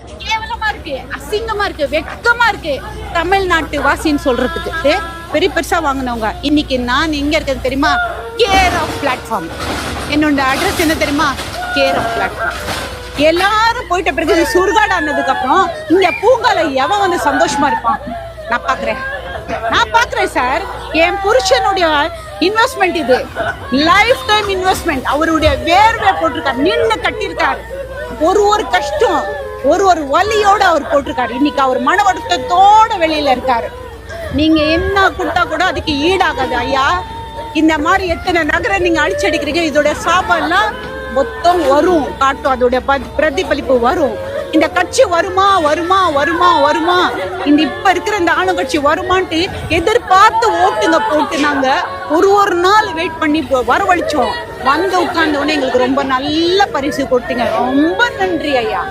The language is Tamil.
கேவலமா இருக்கு அசிங்கமா இருக்கு வெக்கமா இருக்கு. தமிழ்நாட்டு வாசின்னு சொல்றதுக்கு பெரிய பெருசா வாங்கினவங்க. இன்னைக்கு நான் எங்க இருக்கிறது தெரியுமா? கேர் ஆஃப் பிளாட்ஃபார்ம் என்னோட அட்ரஸ் என்ன தெரியுமா? கேர் ஆஃப் பிளாட்ஃபார்ம் எல்லாரும் போயிட்ட பிறகு சுடுகாடு ஆனதுக்கு அப்புறம் இந்த பூங்கால எவன் வந்து சந்தோஷமா இருப்பான்? நான் பாக்குறேன். நான் பாக்குறேன் சார் என் புருஷனுடைய இன்வெஸ்ட்மெண்ட் இது. லைஃப் டைம் இன்வெஸ்ட்மெண்ட் அவருடைய வேர்வை போட்டிருக்காரு. நின்று கட்டியிருக்காரு. ஒரு ஒரு கஷ்டம். ஒரு ஒரு வலியோட அவர் போட்டிருக்காரு. இன்னைக்கு அவர் மன வருத்தத்தோட வெளியில இருக்காரு. நீங்க என்ன கொடுத்தா கூட அதுக்கு ஈடாகாது ஐயா. இந்த மாதிரி எத்தனை நகரை நீங்க அடிச்சடிக்கிறீங்க இதோட சாபம் மொத்தம் வரும். காட்டும். அதோட பிரதிபலிப்பு வரும். இந்த கட்சி வருமா வருமா வருமா வருமா? இந்த இப்ப இருக்கிற இந்த ஆளுங்கட்சி வருமான்ட்டு எதிர்பார்த்து ஓட்டுங்க போட்டு நாங்க ஒரு ஒரு நாள் வெயிட் பண்ணி போ- வரவழைச்சோம். வந்து உட்கார்ந்த உடனே எங்களுக்கு ரொம்ப நல்ல பரிசு கொடுத்தீங்க. ரொம்ப நன்றி ஐயா.